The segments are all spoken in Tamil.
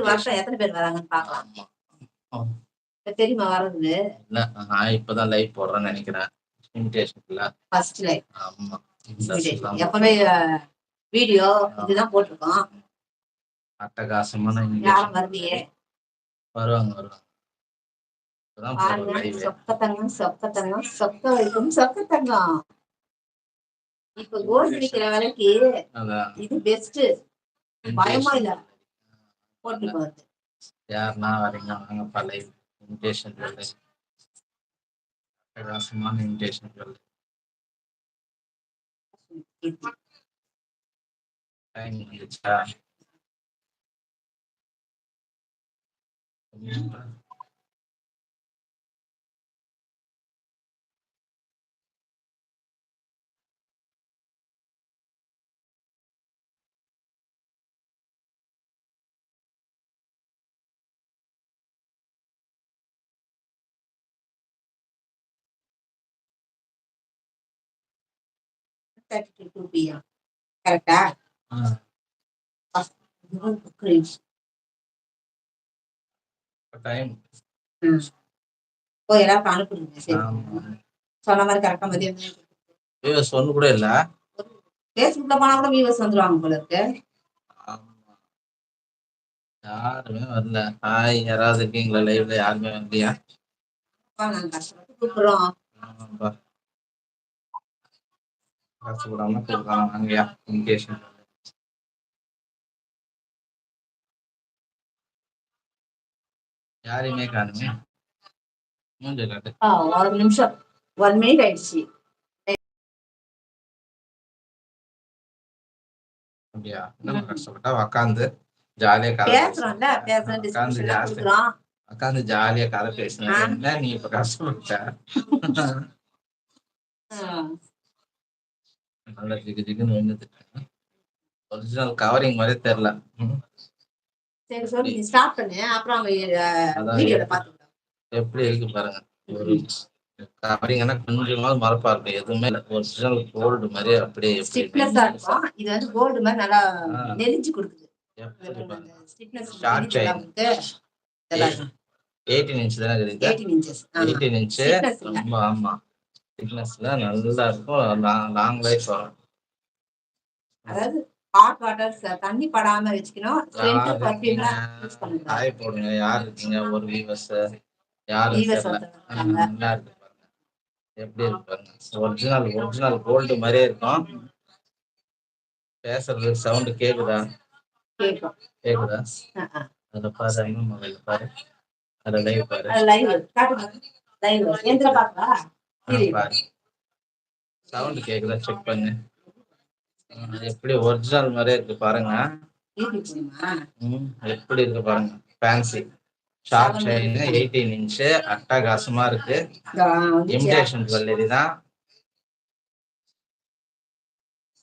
வருஷம் எத்தனை பேர் வராங்கன்னு. இப்ப தெரியுமா வர்றது? இல்ல நான் இப்பதான் லைவ் போடுறேன்னு நினைக்கிறேன். இன்விடேஷன்ல ஃபர்ஸ்ட் லைவ் ஆமா. எப்பவுமே வீடியோ இதுதான் போட்டிருக்கோம். அட்டகாசமான யாரும். வரலையே. வருவாங்க வருவாங்க. பாருங்க live. சொக்கத்தங்கம் சொக்கத்தங்கம் சொக்க வைக்கும் சொக்கத்தங்கம் இப்ப கோல்டு விக்கிற விலைக்கு இது பெஸ்ட் பயமா இல்ல. போட்டு போகுது யாருன்னா வரீங்க வாங்க பழைய இன்விடேஷன் சொல்லு அட்டகாசமான இன்விடேஷன் சொல்லு டைம் வந்துச்சா தேர்ட்டி டூ பிஎம் கரெக்டா எல்லாருக்கும் சரி. ஆமா. சொன்ன மாதிரி கரெக்டா மதியம் வியூவர்ஸ் ஒண்ணு கூட இல்ல? பேஸ்புக்ல போனா கூட வியூவர்ஸ் வந்துருவாங்க போல இருக்கு. ஆமா. யாருமே வரல. ஹாய் யாராவது இருக்கீங்களா? லைவ்ல யாருமே வரலையா? கஷ்டப்பட்டு கூப்பிடுறோம். ஆமாப்பா. காசு கூடாம கொடுக்கலாம் வாங்கயா இன்விடேஷன் யாரையுமே காணுமே மூஞ்ச காட்டு. ஆ, ஒரு நிமிஷம். ஒன் மினிட் ஆயிடுச்சு. அப்படியா? நம்ம கஷ்டப்பட்டா உக்காந்து ஜாலியா கதை பேசுறோம்ல பேசுறோம் உட்காந்து ஜாலியா கதை என்ன நீ இப்ப கஷ்டப்பட்ட. நல்லா ஜிகு ஜிகுன்னு வந்துட்டு ஒரிஜினல் கவரிங் மாதிரி தெரியல. சரி சொல்லி நீ ஸ்டார்ட் பண்ணு. அப்புறம் அவங்க வீடியோல பாத்துக்கலாம் எப்படி இருக்கு பாருங்க. ஒரு கவரிங்கன்னா கொஞ்சமாவது மரப்பா இருக்கும் எதுவுமே இல்லை. ஒரிஜினல் கோல்டு மாதிரி அப்படியே ஸ்டிப்னஸா இருக்கும். இது வந்து கோல்டு மாதிரி நல்லா. நெலிஞ்சு கொடுக்குது. எயிட்டீன் இன்ச் தானே இருக்குது எயிட்டீன் இல்ல. ரொம்ப ஆமா. திக்னஸ்ல நல்லா இருக்கும். லாங் லைஃப் வரும் அதாவது ஹாட் வாட்டர் தண்ணி படாம வச்சுக்கணும். யூஸ் காய போடுங்க. யார் இருக்கீங்க ஒரு வீவர்ஸ் யாரு. நல்லா இருக்கு பாருங்க. எப்படி இருக்கு பாருங்க. ஒரிஜினல் ஒரிஜினல் கோல்டு மாதிரியே இருக்கும். பேசுறது சவுண்ட் கேக்குதா? கேக்குதா? அதுல பாரு அம்மா மொபைல் பாரு. அதுல லைவ் பாரு. லைவ் காட்டுங்க. லைவ் எந்திர பாக்கா சவுண்ட் கேக்குதா? செக் பண்ணு. எப்படி ஒரிஜினல் மாதிரியே இருக்கு பாருங்க. எப்படி இருக்கு பாருங்க. Fancy short chain eighteen inch அட்டகாசமா இருக்கு. இமிடேஷன் ஜுவல்லரி தான்.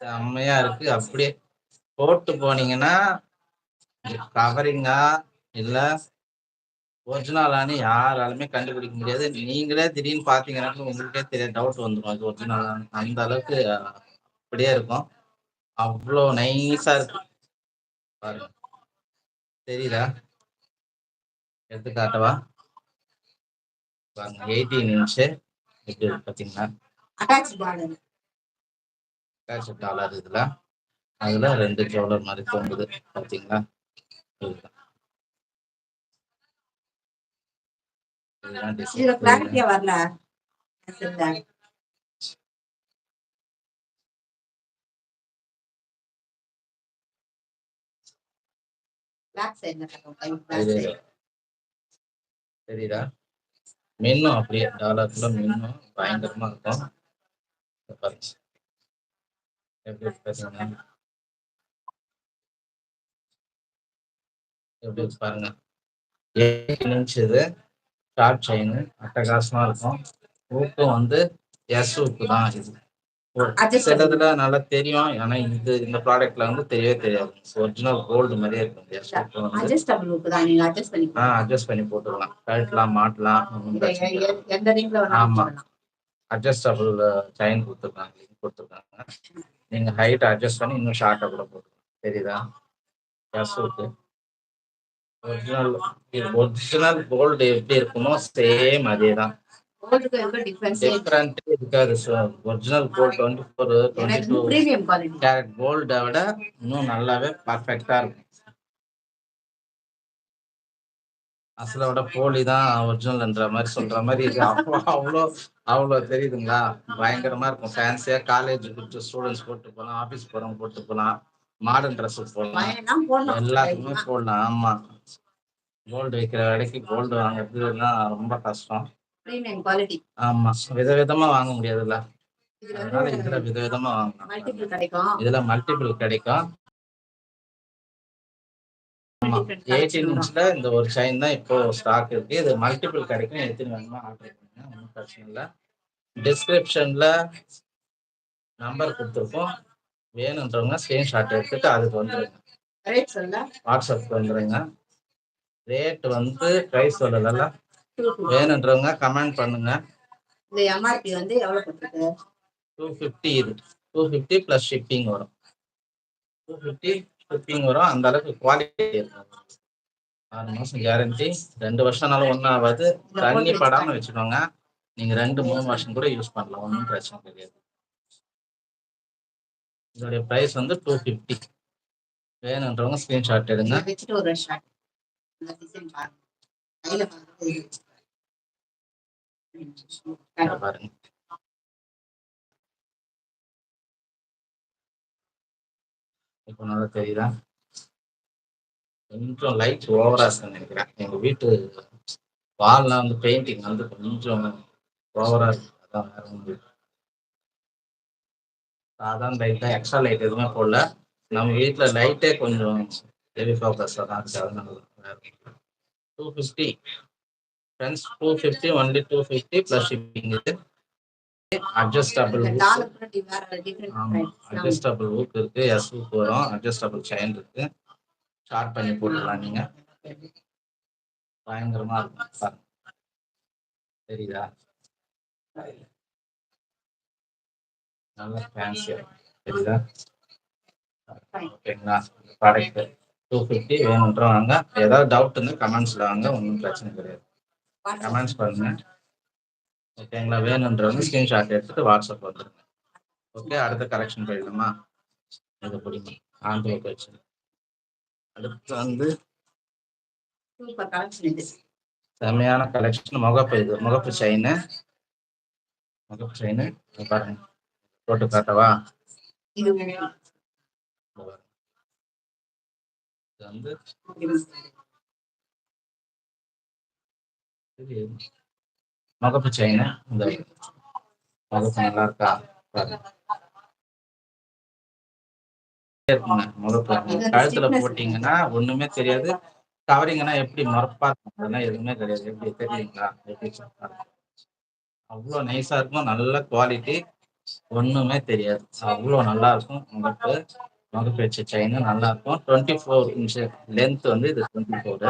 செம்மையா இருக்கு. அப்படியே போட்டு போனீங்கன்னா கவரிங்கா இல்ல ஒரிஜினலானு யாராலுமே கண்டுபிடிக்க முடியாது. நீங்களே திடீர்னு பாத்தீங்கன்னா உங்களுக்கே தெரிய டவுட் வந்துடும் அது ஒரிஜினலானு அந்த அளவுக்கு அப்படியே இருக்கும். அவ்வளோ நைஸா இருக்கு. பாருங்க. தெரியுதா? எடுத்து காட்டவா பாருங்க எயிட்டீன் இன்ச்சு எப்படி பாத்தீங்களா அட்டாச் டாலர் இதுல. அதுல ரெண்டு ஜோலர் மாதிரி தோங்குது பாத்தீங்களா? இதுதான். இதுதான் design. இதுல கிளாரிட்டியா வரல பேக் சைடுல மின்னும் அப்படியே டாலர்ல மின்னும் பயங்கரமா இருக்கும். எப்படி பாருங்க எப்படி பாருங்க இது ஷார்ட் செயின் அட்டகாசமா இருக்கும். ஊக்கும் வந்து எஸ் ஊக்கு தான் இது. சிலதுல நல்லா தெரியும். ஆனா இது இந்த ப்ராடக்ட்ல வந்து தெரியவே தெரியாது. ஒரிஜினல் கோல்டு மாதிரியே இருக்கும். எஸ் ஊக்கு வந்து அட்ஜஸ்டபிள் லுக் தான். நீங்க அட்ஜஸ்ட் பண்ணி ஆ அட்ஜஸ்ட் பண்ணி போட்டுக்கலாம். கழட்டலாம் மாட்டலாம். எந்த ரிங்ல ஆமா. அட்ஜஸ்டபிள் செயின் கொடுத்துருக்காங்க. லிங்க் கொடுத்துருக்காங்க. நீங்க ஹைட் அட்ஜஸ்ட் பண்ணி இன்னும் ஷார்ட்டா கூட போட்டுக்கலாம். தெரியுதா? எஸ் இருக்கு ஒரிஜினல் ஒரிஜினல் கோல்டு எப்படி இருக்குமோ சேம் அதே தான் டிஃப்ரெண்ட் இருக்காது sir original gold twenty four twenty two carat கோல்டை விட இன்னும் நல்லாவே பர்ஃபெக்டா இருக்கும். அசலை விட போலி தான் ஒரிஜினல்ன்ற மாதிரி சொல்ற மாதிரி அவ்வளோ அவ்வளோ தெரியுதுங்களா? பயங்கரமா இருக்கும். ஃபேன்சியா காலேஜ் ஸ்டூடெண்ட்ஸ் போட்டு போகலாம் ஆஃபீஸ் போறவங்க போட்டு போகலாம் மாடர்ன் ட்ரெஸ் போடலாம். எல்லாத்துக்குமே போடலாம். ஆமா. கோல்டு வைக்கிற விலைக்கு கோல்டு வாங்குறதுலாம் ரொம்ப கஷ்டம். ஆமா. விதவிதமா வாங்க முடியாதுல்ல. இதுல அதனால இதுல விதவிதமா வாங்கலாம். இதுல மல்டிபிள் கிடைக்கும். ஆமா. எயிட்டீன் இன்ச்ல இந்த ஒரு செயின் தான் இப்போ ஸ்டாக் இருக்கு. இது மல்டிபிள் கிடைக்கும் எத்தனை வேணுமோ ஆர்டர் பண்ணுங்க. ஒன்றும் பிரச்சனை இல்லை. டிஸ்கிரிப்ஷன்ல நம்பர் கொடுத்துருக்கோம். வேணுன்றவங்க ஸ்கிரீன்ஷாட் எடுத்துட்டு அதுக்கு வந்துருங்க. வாட்ஸ்அப்க்கு வந்துருங்க. ரேட் வந்து ப்ரைஸ் சொல்லல வேணுன்றவங்க கமெண்ட் பண்ணுங்க. இந்த எம்ஆர்பி வந்து எவ்வளவு டூ ஃபிஃப்டி இது. டூ ஃபிஃப்டி ப்ளஸ் ஷிப்பிங் வரும். டூ ஃபிஃப்டி ஷிப்பிங் வரும். அந்த அளவுக்கு குவாலிட்டி இருக்கும் ஆறு மாசம் கேரண்டி ரெண்டு வருஷம்னாலும் ஒன்றும் ஆகாது. தண்ணி படாம வச்சுக்கோங்க. நீங்க ரெண்டு மூணு வருஷம் கூட யூஸ் பண்ணலாம். ஒன்றும் பிரச்சனை கிடையாது. இதோடைய ப்ரைஸ் வந்து டூ ஃபிஃப்டி வேணுன்றவங்க ஸ்க்ரீன்ஷாட் எடுங்க. இதை டிசைன் பாருங்க கையில பாருங்க இப்போ நல்லா தெரியுதா கொஞ்சம் லைட் ஓவரா இருக்குன்னு நினைக்கிறேன். எங்க வீட்டு வால்ல வந்து பெயிண்டிங் வந்து கொஞ்சம் ஓவரா இருக்கு. அதான் வேற ஒண்ணும் சாதாரண லைட் தான் எக்ஸ்ட்ரா லைட் எதுவுமே போடல. நம்ம வீட்டுல லைட்டே கொஞ்சம் ஹெவி ஃபோக்கஸ்ல தான் two fifty friends two fifty only two fifty plus shipping இது அட்ஜஸ்டபிள் இந்த டாலர் கூட டி- வேற டிஃபரெண்ட் ஆமா அட்ஜஸ்டபிள் ஊக் இருக்கு. எஸ் வரும். அட்ஜஸ்டபிள் செயின் இருக்கு. ஷார்ட் பண்ணி போட்டுடலாம் நீங்க. பயங்கரமா இருக்கும். தெரியுதா? நல்ல ஃபேன்சியா தெரியுதா? ஓகேங்களா? ப்ராடக்ட் டூ ஃபிஃப்டி வேணுன்றவங்க ஏதாவது டவுட் இருந்தால் கமெண்ட்ஸ்ல வாங்க ஒன்றும் பிரச்சனை கிடையாது. கமெண்ட்ஸ் பண்ணுங்க. ஓகேங்களா வேணுன்றவங்க ஸ்கிரீன்ஷாட் எடுத்துட்டு வாட்ஸ்அப் வந்துருங்க. ஓகே அடுத்த கரெக்ஷன் போயிடலாமா இது பிடிக்கும் ஆந்திர கரெக்ஷன் அடுத்து வந்து கலெக்ஷன் செமையான கலெக்ஷன் முகப்பு இது. முகப்பு செயின் முகப்பு செயின் பாருங்க. போட்டு காட்டவா இது இது பாருங்க. இது வந்து முகப்பு செயின் இந்த முகப்பு நல்லா இருக்கா? இருக்குங்க கழுத்துல போட்டீங்கன்னா ஒண்ணுமே தெரியாது. கவரிங்கன்னா எப்படி மொறப்பா இருக்கும்? எதுவுமே கிடையாது. எப்படி தெரியுங்களா? எப்படி பாருங்க. அவ்வளோ நைஸா இருக்கும். நல்ல குவாலிட்டி ஒண்ணுமே தெரியாது. அவ்வளோ நல்லா இருக்கும். முகப்பு. முகப்பு வச்ச செயின் நல்லா இருக்கும் டுவெண்ட்டி ஃபோர் இன்ச் லென்த் வந்து இது டுவெண்ட்டி ஃபோர்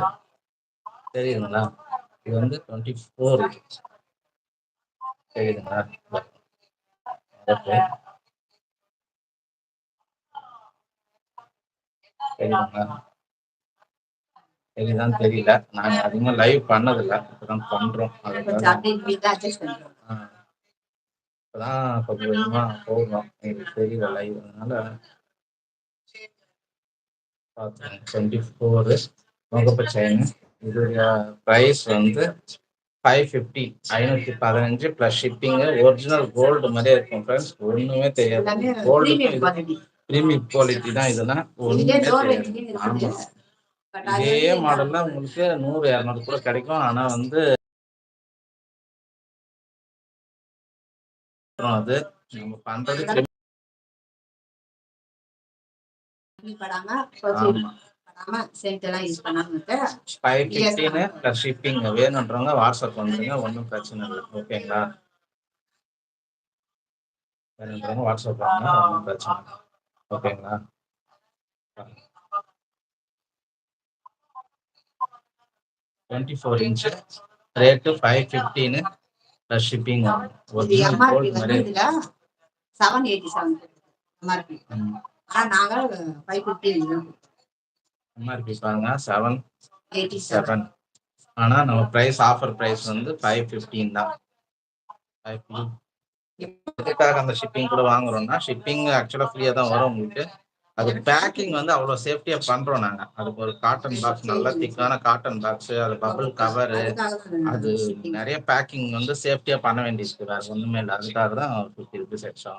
தெரியுதுங்களா? இது வந்து டுவெண்ட்டி ஃபோர் தெரியுதுங்களா? தெரியுதான்னு தெரியல. நாங்க அதிகமா லைவ் பண்ணதில்ல. இப்பதான் பண்றோம். இப்பதான் கொஞ்சம் கொஞ்சமா போகும் எங்களுக்கு தெரியல லைவ் அதனால டுவெண்ட்டி ஃபோரு முகப்பு செயின் இதோடைய ப்ரைஸ் வந்து ஃபைவ் ஃபிஃப்டி ஐநூற்றி பதினஞ்சு ப்ளஸ் ஷிப்பிங்கு ஒரிஜினல் கோல்டு மாதிரியே இருக்கும் ஃப்ரெண்ட்ஸ் ஒன்றுமே தெரியாது. கோல்டு பிரீமியம் குவாலிட்டி தான் இதெல்லாம் இதே ஒன்றுமே தெரியாது. இதே. மாடல்ல உங்களுக்கு நூறு இரநூறு கூட கிடைக்கும். ஆனா வந்து அது நம்ம பண்றது ஃபைவ் ஃபிஃப்டின்னு ப்ளஸ் ஷிப்பிங் வேணுன்றவங்க வாட்ஸ்அப் வந்துருங்க ஒன்றும் பிரச்சனை இல்லை. ஓகேங்களா வேணுன்றவங்க வாட்ஸ்அப் வாங்க ஒன்றும் பிரச்சனை இல்லை. ஓகேங்களா twenty four inch rate five ஃபிஃப்டின்னு plus shipping இது ஒரிஜினல் எம்ஆர்பி கோல்டு வந்து மாதிரி. இதுல செவன் எயிட்டி செவன் எம்ஆர்பி ம். ஆனா நாங்க ஃபைவ் ஃபிஃப்டி எம்ஆர்பி பாருங்க செவன் எயிட்டி செவன் ஆனா நம்ம பிரைஸ் ஆஃபர் பிரைஸ் வந்து ஃபைவ் ஃபிஃப்டீன் தான். எதுக்காக அந்த ஷிப்பிங் கூட வாங்குறோம்னா ஷிப்பிங் ஆக்சுவலா ஃப்ரீயா தான் வரும் உங்களுக்கு. அது பேக்கிங் வந்து அவ்வளவு சேஃப்டியா பண்றோம் நாங்க. அதுக்கு ஒரு காட்டன் பாக்ஸ் நல்ல திக்கான காட்டன் பாக்ஸ் அது பபிள் கவரு அது நிறைய பேக்கிங் வந்து சேஃப்டியா பண்ண வேண்டியிருக்கு. வேற ஒண்ணுமே இல்லை. அதுக்காக தான் ஃபிஃப்டி ருபீஸ் எக்ஸ்ட்ரா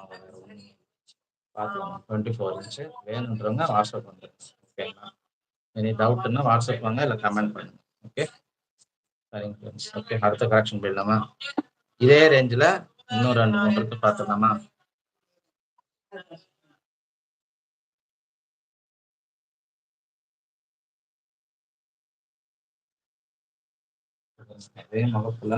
பார்க்கலாம் டுவெண்ட்டி ஃபோர் இன்ச்சு வேணுன்றவங்க வாட்ஸ்அப் பண்ணுங்க ஓகேங்களா எனி டவுட்னா வாட்ஸ்அப் வாங்க இல்லை கமெண்ட் பண்ணுங்க. ஓகே சரிங்க ஃப்ரெண்ட்ஸ் ஓகே அடுத்த கரெக்ஷன் போயிடலாமா? இதே ரேஞ்சில் இன்னும் ரெண்டு மூணு இருக்கு பார்த்துடலாமா அதே முகப்புல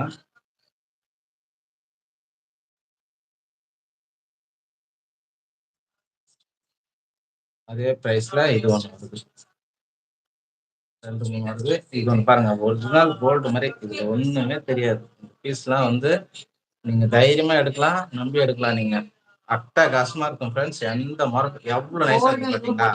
அதே பிரைஸ்ல இது ஒன்று வருது. ரெண்டு மூணு வருது. இது ஒன்று பாருங்க ஒரிஜினல் கோல்டு மாதிரி இதுல ஒண்ணுமே தெரியாது. பீஸ்லாம் வந்து நீங்க தைரியமா எடுக்கலாம் நம்பி எடுக்கலாம் நீங்க. அட்டகாசமா இருக்கும் ஃப்ரெண்ட்ஸ் எந்த மரம் எவ்வளவு நைஸா இருக்கு பாத்தீங்களா?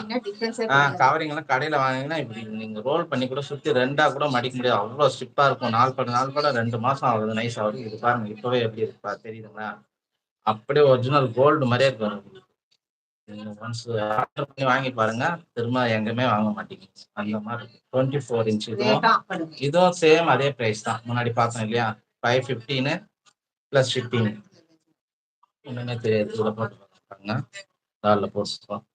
கவரிங் எல்லாம் கடையில வாங்கினீங்கன்னா இப்படி நீங்க ரோல் பண்ணி கூட சுத்தி ரெண்டா கூட மடிக்க முடியாது. அவ்வளவு ஸ்டிப்பா இருக்கும். நாள் பட நாள் பட ரெண்டு மாசம் ஆகுது நைஸ் ஆகுது. இது பாருங்க இப்பவே எப்படி இருக்கு தெரியுதுங்களா? அப்படியே ஒரிஜினல் கோல்டு மாதிரியே இருக்கும். நீங்க ஒன்ஸ் ஆர்டர் பண்ணி வாங்கி பாருங்க. திரும்ப எங்கேயுமே வாங்க மாட்டீங்க. அந்த மாதிரி இருக்கு. டுவெண்ட்டி ஃபோர் இன்ச் இதுவும் இதுவும் சேம் அதே பிரைஸ் தான். முன்னாடி பார்த்தோம் இல்லையா? ஃபைவ் ஃபிஃப்டீனு ப்ளஸ் ஷிப்பிங் ஒன்றுமே தெரியாது. இதில் போட்டு பாருங்க. காலில் போட்டுப்போம்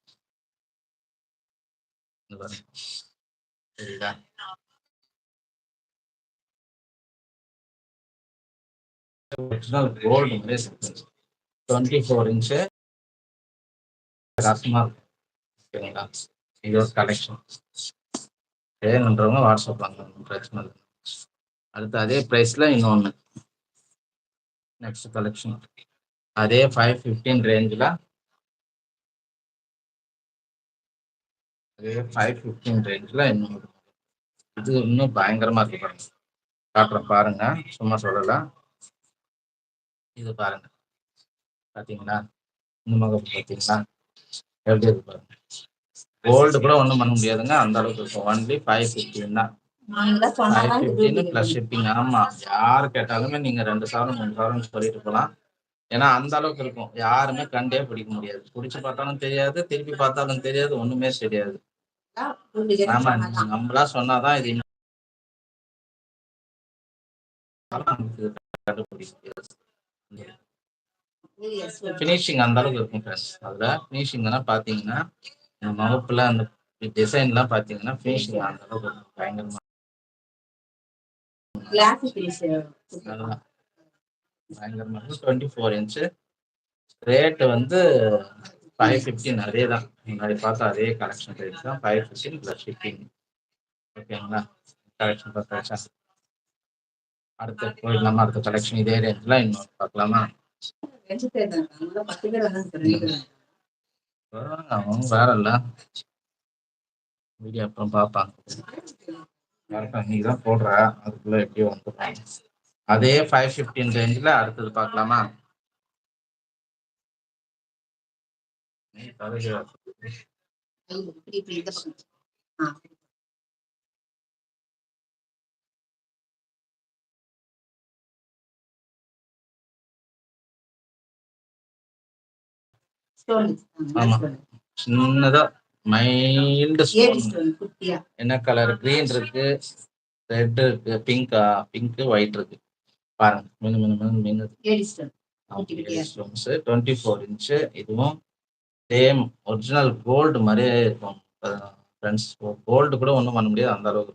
சரிதா original gold twenty four inch ரசமா இருக்கும் ஓகேங்களா இது ஒரு கலெக்ஷன் வாட்ஸ்அப் வாங்க பிரச்சனை இல்லை. அடுத்து அதே ப்ரைஸில் இன்னொன்று நெக்ஸ்ட் கலெக்ஷன் அதே ஃபைவ் ஃபிஃப்டீன் ரேஞ்சில் அதே ஃபைவ் ஃபிஃப்டீன் ரேஞ்சில் இன்னும் இது இன்னும் பயங்கரமாக இருக்கு பாருங்க. காட்டுறேன் பாருங்க. சும்மா சொல்லலை. இது பாருங்க. பார்த்தீங்களா இந்த மகப்பு பார்த்தீங்களா எப்படி இருக்கு பாருங்க கோல்டு கூட ஒன்றும் பண்ண முடியாதுங்க. அந்த அளவுக்கு இருக்கும். ஒன்லி ஃபைவ் ஃபிஃப்டின் தான். ஃபைவ் ஃபிஃப்டின் ப்ளஸ் ஷிப்பிங் ஆமா. யார் கேட்டாலுமே நீங்க ரெண்டு சவரம் மூணு சவரம் சொல்லிட்டு போகலாம் ஏன்னா அந்த அளவுக்கு இருக்கும். யாருமே கண்டே பிடிக்க முடியாது. பிடிச்சு பார்த்தாலும் தெரியாது. திருப்பி பார்த்தாலும் தெரியாது. ஒண்ணுமே தெரியாது. ஆமா. நம்மளா சொன்னாதான் இது ஃபினிஷிங் அந்த அளவுக்கு இருக்கும் ஃப்ரெண்ட்ஸ் அதுல ஃபினிஷிங் பாத்தீங்கன்னா முகப்புல அந்த டிசைன்லாம் பாத்தீங்கன்னா ஃபினிஷிங் அந்த அளவுக்கு இருக்கும். பயங்கரமா. பயங்கரமா டுவெண்ட்டி ஃபோர் இன்ச்சு ரேட் வந்து ஃபைவ் ஃபிஃப்டின் அதே தான். முன்னாடி பார்த்தா அதே கலெக்ஷன் ரேட் தான் ஃபைவ் ஃபிஃப்டின் ப்ளஸ் ஃபிஃப்டின் ஓகேங்களா கலெக்ஷன் பார்த்தாச்சா? அடுத்த போயிடலாமா? அடுத்த கலெக்ஷன் இதே ரேஞ்சில் இன்னொரு பார்க்கலாமா? அவங்க வேற இல்ல. வீடியோ அப்புறம் பார்ப்பாங்க நீ தான் போடுற அதுக்குள்ள எப்படியோ வந்துடுறாங்க அதே ஃபைவ் ஃபிஃப்டின் ரேஞ்சில் அடுத்தது பார்க்கலாமா? சின்னதா மைல்டு என்ன கலர் கிரீன் இருக்கு ரெட் இருக்கு பிங்கா பிங்க் ஒயிட் இருக்கு. பாருங்க. மினு மினு மினு மினு. டுவெண்ட்டி ஃபோர் இன்ச்சு இதுவும் சேம் ஒரிஜினல் கோல்டு மாதிரியே இருக்கும். ஃப்ரெண்ட்ஸ் கோல்டு கூட ஒன்றும் பண்ண முடியாது. அந்த அளவுக்கு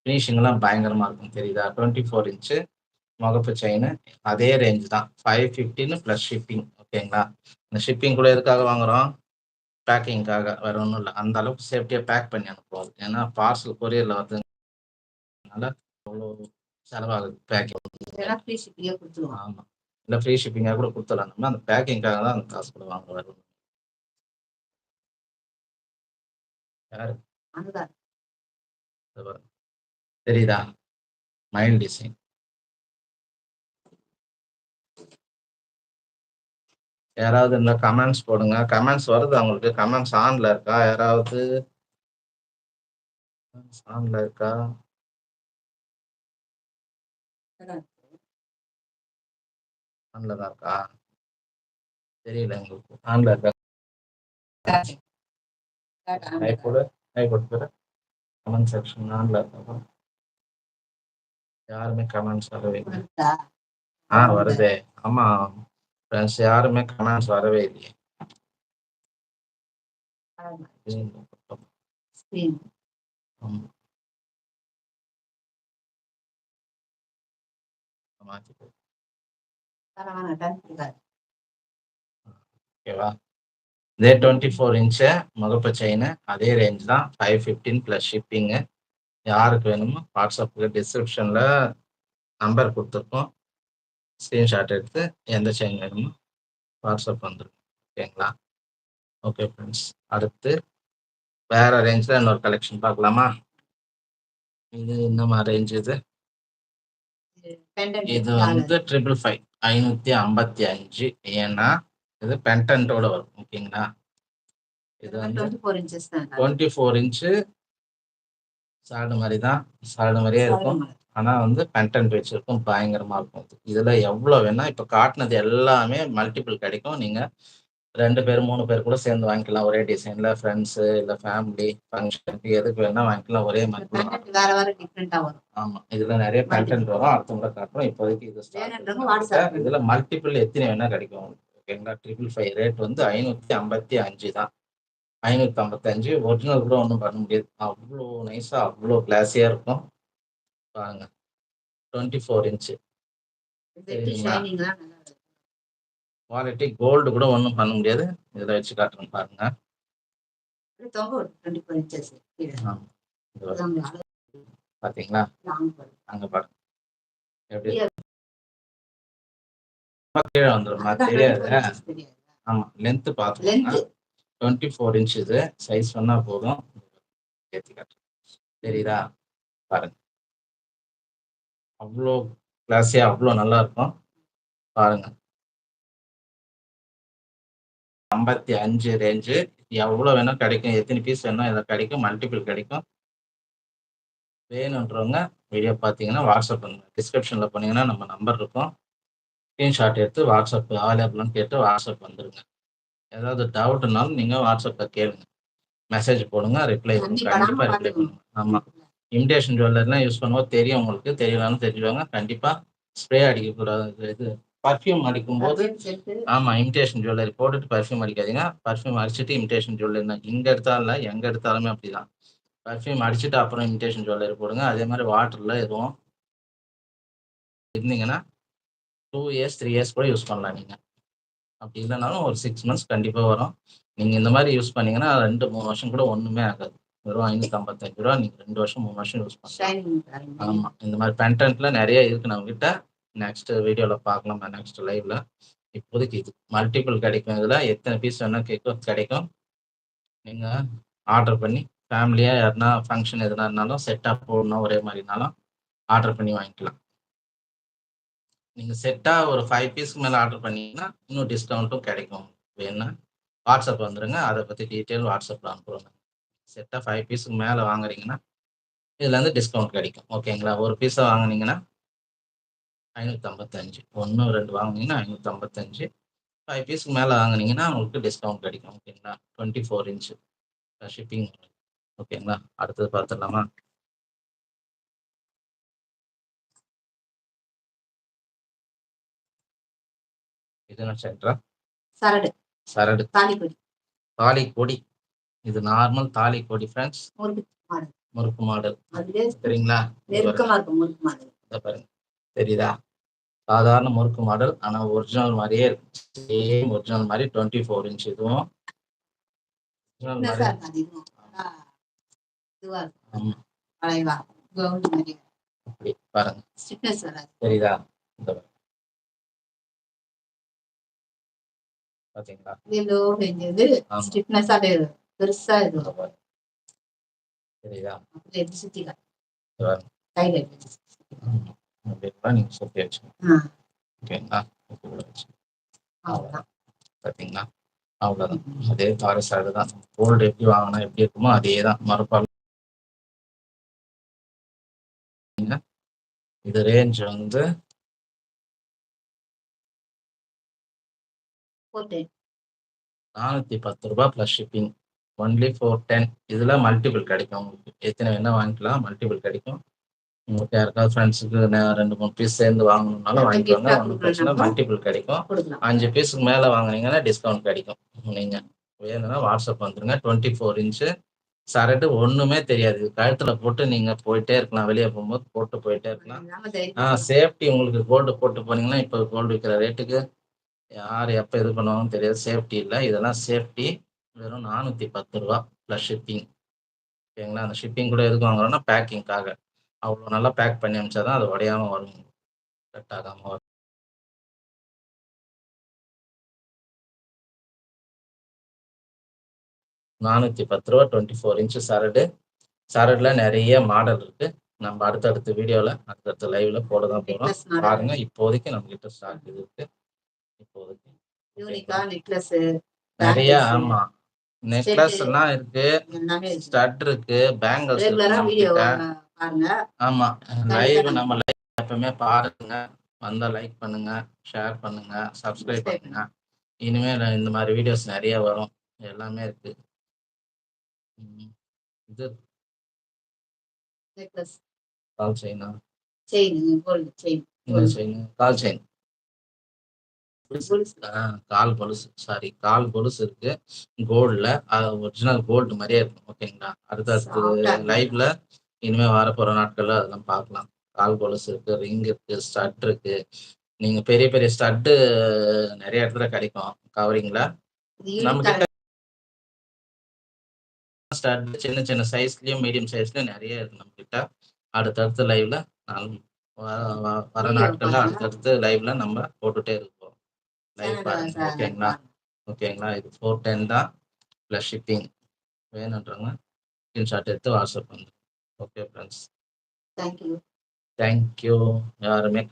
ஃபினிஷிங்லாம் பயங்கரமாக இருக்கும். தெரியுதா? டுவெண்ட்டி ஃபோர் இன்ச்சு முகப்பு செயின் அதே ரேஞ்ச் தான். ஃபைவ் ஃபிஃப்டின்னு ப்ளஸ் ஷிப்பிங் ஓகேங்களா இந்த ஷிப்பிங் கூட எதுக்காக வாங்குறோம்? பேக்கிங்காக வேற ஒன்றும் இல்லை. அந்த அளவுக்கு சேஃப்டியாக பேக் பண்ணி அனுப்புவோம் ஏன்னா பார்சல் கொரியரில் வருதுனால அவ்வளோ செலவாகுது பேக்கிங் ஆமாம் இல்லை ஃப்ரீ ஷிப்பிங்காக கூட கொடுத்துடலாம். நம்ம அந்த பேக்கிங்காக தான் அந்த காசு கூட வாங்குவார் யாரு? தெரியுதா? மைல் டிசைன் யாராவது இந்த கமெண்ட்ஸ் போடுங்க. கமெண்ட்ஸ் வருது அவங்களுக்கு. கமெண்ட்ஸ் ஆன்ல இருக்கா? யாராவது ஆன்ல இருக்கா? ஆன்ல தான் இருக்கா? தெரியல எங்களுக்கு. ஆன்ல இருக்கா? கமெண்ட் செக்ஷன் ஆன்ல இருக்கா? யாருமே கமெண்ட்ஸ் வரவே ஆ வருதே. ஆமா. ஃப்ரெண்ட்ஸ் யாருமே கமெண்ட்ஸ் வரவே இல்லையே. ஓகேவா? இதே டுவெண்ட்டி ஃபோர் இன்ச்சு முகப்பு செயின் அதே ரேஞ்ச் தான் ஃபைவ் ஃபிஃப்டீன் ப்ளஸ் ஷிப்பிங்கு யாருக்கு வேணுமோ வாட்ஸ்அப்புக்கு டிஸ்கிரிப்ஷனில் நம்பர் கொடுத்துருக்கோம். ஸ்க்ரீன்ஷாட் எடுத்து எந்த செயின் வேணுமோ வாட்ஸ்அப் வந்துடும் ஓகேங்களா ஓகே ஃப்ரெண்ட்ஸ் அடுத்து வேற ரேஞ்சில் இன்னொரு கலெக்ஷன் பார்க்கலாமா? இது என்னமா ரேஞ்ச் இது? இது வந்து ட்ரிபிள் ஃபைவ் ஐநூற்றி ஐம்பத்தி அஞ்சு. ஏன்னா இது பென்டன்ட்டோட வரும். ஓகேங்களா இது வந்து டுவெண்ட்டி ஃபோர் இன்ச்சு சால்டு மாதிரி தான் சால்டு மாதிரியே இருக்கும். ஆனால் வந்து கண்டென்ட் வச்சிருக்கும் பயங்கரமாக இருக்கும் இது. இதுல எவ்வளோ வேணா இப்போ காட்டினது எல்லாமே மல்டிபிள் கிடைக்கும். நீங்கள் ரெண்டு பேர் மூணு பேர் கூட சேர்ந்து வாங்கிக்கலாம். ஒரே டிசைனில் ஃப்ரெண்ட்ஸு இல்லை ஃபேமிலி ஃபங்க்ஷனுக்கு எதுக்கு வேணா வாங்கிக்கலாம். ஒரே மாதிரி பெண்டன்ட் வேற வேற டிஃப்ரெண்டா வரும். ஆமா. இதுல நிறைய கண்டென்ட் வரும். அடுத்த முறை காட்டுறோம். இப்போதைக்கு இது இதுல மல்டிபிள் எத்தனை வேணா கிடைக்கும். ஓகேங்களா ட்ரிபிள் ஃபைவ் ரேட் வந்து ஐநூத்தி ஐம்பத்தி அஞ்சு தான். ஐநூத்தி ஐம்பத்தஞ்சு ஒரிஜினல் கூட ஒன்றும் பண்ண முடியாது. அவ்வளோ நைஸா அவ்வளோ கிளாஸியா இருக்கும். பாருங்க twenty four inch quality gold கூட ஒன்றும் பண்ண முடியாது. இதில் வச்சு காட்டுறேன் பாருங்க. பாத்தீங்களா? அங்க பாருங்க. எப்படி கீழே. வந்துடும் தெரியாது. ஆமா லென்த் பார்த்து லென்த் டுவெண்ட்டி ஃபோர் இன்ச் இது சைஸ் சொன்னா போதும். ஏத்தி காட்டுறேன். தெரியுதா? பாருங்க. அவ்வளோ கிளாஸியா அவ்வளோ நல்லா இருக்கும் பாருங்க. ஐம்பத்தி அஞ்சு ரேஞ்சு எவ்வளோ வேணா கிடைக்கும். எத்தனை பீஸ் வேணும் இதில் கிடைக்கும். மல்டிபிள் கிடைக்கும். வேணுன்றவங்க வீடியோ பார்த்தீங்கன்னா வாட்ஸ்அப் பண்ணுங்க. டிஸ்கிரிப்ஷனில் போனீங்கன்னா நம்ம நம்பர் இருக்கும். ஸ்க்ரீன்ஷாட் எடுத்து வாட்ஸ்அப் அவைலபிள்னு கேட்டு வாட்ஸ்அப் வந்துருங்க. ஏதாவது டவுட்னாலும் நீங்கள் வாட்ஸ்அப்பில் கேளுங்க. மெசேஜ் போடுங்க. ரிப்ளை கண்டிப்பாக ரிப்ளை பண்ணுங்க. ஆமாம் இமிடேஷன் ஜுவல்லர்லாம் யூஸ் பண்ணும்போது தெரியும் உங்களுக்கு தெரியலாம்னு தெரிஞ்சுவாங்க கண்டிப்பாக ஸ்ப்ரே அடிக்கக்கூடாது. இது பர்ஃப்யூம் அடிக்கும்போது ஆமா இமிடேஷன் ஜுவல்லரி போட்டுட்டு பர்ஃப்யூம் அடிக்காதீங்க. பர்ஃப்யூம் அடிச்சுட்டு இமிடேஷன் ஜுவல்லரி இங்க எடுத்தாலும் இல்ல, எங்க எடுத்தாலுமே அப்படிதான். பர்ஃப்யூம் அடிச்சுட்டு அப்புறம் இமிடேஷன் ஜுவல்லரி போடுங்க. அதே மாதிரி வாட்டர்ல எதுவும் இருந்தீங்கன்னா டூ இயர்ஸ் த்ரீ இயர்ஸ் கூட யூஸ் பண்ணலாம் நீங்க. அப்படி இல்லைனாலும் ஒரு சிக்ஸ் மந்த்ஸ் கண்டிப்பா வரும். நீங்க இந்த மாதிரி யூஸ் பண்ணீங்கன்னா ரெண்டு மூணு வருஷம் கூட ஒண்ணுமே ஆகாது. வெறும் ஐநூத்தி ஐம்பத்தஞ்சு ரூபா நீங்க ரெண்டு வருஷம் மூணு வருஷம் யூஸ் பண்ணலாம். ஆமா இந்த மாதிரி பென்டென்ட்ல நிறைய இருக்கு. நம்ம கிட்ட நெக்ஸ்ட் வீடியோல பார்க்கலாம் நெக்ஸ்ட் லைவ்ல இப்போதைக்கு இது மல்டிபிள் கிடைக்கும். இதுல எத்தனை பீஸ் வேணா கேட்கும் கிடைக்கும். நீங்க ஆர்டர் பண்ணி ஃபேமிலியா யாருன்னா ஃபங்க்ஷன் எதுனா இருந்தாலும் செட்டா போடணும் ஒரே மாதிரினாலும் ஆர்டர் பண்ணி வாங்கிக்கலாம். நீங்க செட்டா ஒரு ஃபைவ் பீஸ்க்கு மேல ஆர்டர் பண்ணீங்கன்னா இன்னும் டிஸ்கவுண்ட்டும் கிடைக்கும். வேணும்னா வாட்ஸ்அப் வந்துருங்க. அதை பத்தி டீட்டெயில் வாட்ஸ்அப்ல அனுப்புறோம் செட்டா ஃபைவ் பீஸுக்கு மேல வாங்குறீங்கன்னா இதுல இருந்து டிஸ்கவுண்ட் கிடைக்கும். ஓகேங்களா ஒரு பீஸை வாங்குனீங்கன்னா ஐநூற்றி ஐம்பத்தஞ்சு ஒன்று ரெண்டு வாங்குனீங்கன்னா ஐநூற்றி ஐம்பத்தஞ்சு ஃபைவ் பீஸ்க்கு மேலே வாங்குனீங்கன்னா உங்களுக்கு டிஸ்கவுண்ட் கிடைக்கும். ஓகேங்களா டுவெண்ட்டி ஃபோர் இன்ச்சு ஷிப்பிங் ஓகேங்களா அடுத்தது பார்த்துடலாமா? இது என்ன சென்ட்ரா சரடு. சரடு. தாலிப்பொடி தாலி கொடி இது நார்மல் தாலி கொடி ஃப்ரெண்ட்ஸ் முறுக்கு மாடல். சரிங்களா? இது பாருங்க. நெருக்கமா இருக்கும் முறுக்கு மாடல். இதை பாருங்க. தெரியுதா? சாதாரண முறுக்கு மாடல் ஆனா ஒரிஜினல் மாதிரியே இருக்கு. சேம் ஒரிஜினல் மாதிரி டுவெண்ட்டி ஃபோர் இன்ச் இதுவும். அப்படி பாருங்க. தெரியுதா? இந்த பாருங்க. பாத்தீங்களா? பெருசா இது. கையில நீங்க சுத்தி ஓகேங்களா? அவ்வளவுதான். அதே தார சாடு தான். கோல்டு எப்படி வாங்கினா எப்படி இருக்குமோ அதே தான் மறுப்பால் இது ரேஞ்ச் வந்து நானூத்தி பத்து ரூபாய் plus shipping only four ten இதில் மல்டிபிள் கிடைக்கும் உங்களுக்கு. எத்தனை வேணா வாங்கிக்கலாம். மல்டிபிள் கிடைக்கும். உங்களுக்கு யாருக்காவது ஃப்ரெண்ட்ஸுக்கு ரெண்டு மூணு பீஸ் சேர்ந்து வாங்கணும்னாலும் வாங்கிக்கோங்க. ஒன்றும் பிரச்சனை மல்டிபிள் கிடைக்கும். அஞ்சு பீஸுக்கு மேலே வாங்குனீங்கன்னா டிஸ்கவுண்ட் கிடைக்கும். நீங்கள் வேணும்னா வாட்ஸ்அப் வந்துருங்க. டுவெண்ட்டி ஃபோர் இன்ச்சு சரட்டு ஒன்றுமே தெரியாது கழுத்துல போட்டு நீங்கள் போயிட்டே இருக்கலாம். வெளியே போகும்போது போட்டு போயிட்டே இருக்கலாம். நாம தைரியம் ஆ சேஃப்டி உங்களுக்கு கோல்டு போட்டு போனீங்கன்னா இப்போ கோல்டு விற்கிற ரேட்டுக்கு யார் எப்போ இது பண்ணுவாங்கன்னு தெரியாது. சேஃப்டி இல்லை. இதெல்லாம் சேஃப்டி வெறும் நானூற்றி பத்து ரூபா ப்ளஸ் ஷிப்பிங் ஓகேங்களா அந்த ஷிப்பிங் கூட எதுக்கு வாங்குறோம்னா பேக்கிங்காக அவ்வளோ நல்லா பேக் பண்ணி அமிச்சா தான் அது உடையாம வரும். கட் ஆகாமல் வரும். நானூற்றி பத்து ரூபா டுவெண்ட்டி ஃபோர் இன்ச்சு சரடு. சரடில் நிறைய மாடல் இருக்கு. நம்ம அடுத்தடுத்த வீடியோவில் அடுத்தடுத்த லைவ்ல போட தான் போகிறோம். பாருங்க இப்போதைக்கு நம்ம கிட்ட ஸ்டாக் இது இருக்கு. இப்போதைக்கு நிறைய ஆமா. நெக்லஸ் எல்லாம் இருக்கு. ஸ்டட் இருக்கு பேங்கிள்ஸ் ஆமா. லைவ் நம்ம லைவ் எப்பவுமே பாருங்க. வந்தா லைக் பண்ணுங்க ஷேர் பண்ணுங்க சப்ஸ்கிரைப் பண்ணுங்க. இனிமேல் இந்த மாதிரி வீடியோஸ் நிறைய வரும். எல்லாமே இருக்கு. இது கால் செயினா செயின் கால் செயின் கால் கொலுசு. சாரி கால் கொலுசு இருக்கு. கோல்ட்ல ஒரிஜினல் கோல்டு மாதிரியே இருக்கும். ஓகேங்களா அடுத்தடுத்து. லைவ்ல இனிமே வரப்போற நாட்கள்ல அதெல்லாம் பார்க்கலாம். கால் கொலுசு இருக்கு ரிங் இருக்கு ஸ்டட் இருக்கு. நீங்க பெரிய பெரிய ஸ்டட்டு நிறைய இடத்துல கிடைக்கும். கவரிங்ல கிட்ட ஸ்டட் சின்ன சின்ன சைஸ்லயும் மீடியம் சைஸ்லயும் நிறைய இருக்கு நம்ம கிட்ட. அடுத்தடுத்த லைவ்ல வர நாட்கள்ல. அடுத்தடுத்து லைவ்ல நம்ம போட்டுட்டே இருப்போம். பாருங்க ஓகேங்களா? ஓகேங்களா? இது ஃபோர் டென் தான். ப்ளஸ் ஷிப்பிங் வேணுன்றவங்க ஸ்க்ரீன்ஷாட் எடுத்து வாட்ஸ்அப் பண்ணுங்க. Okay friends you. Thank you யாருமே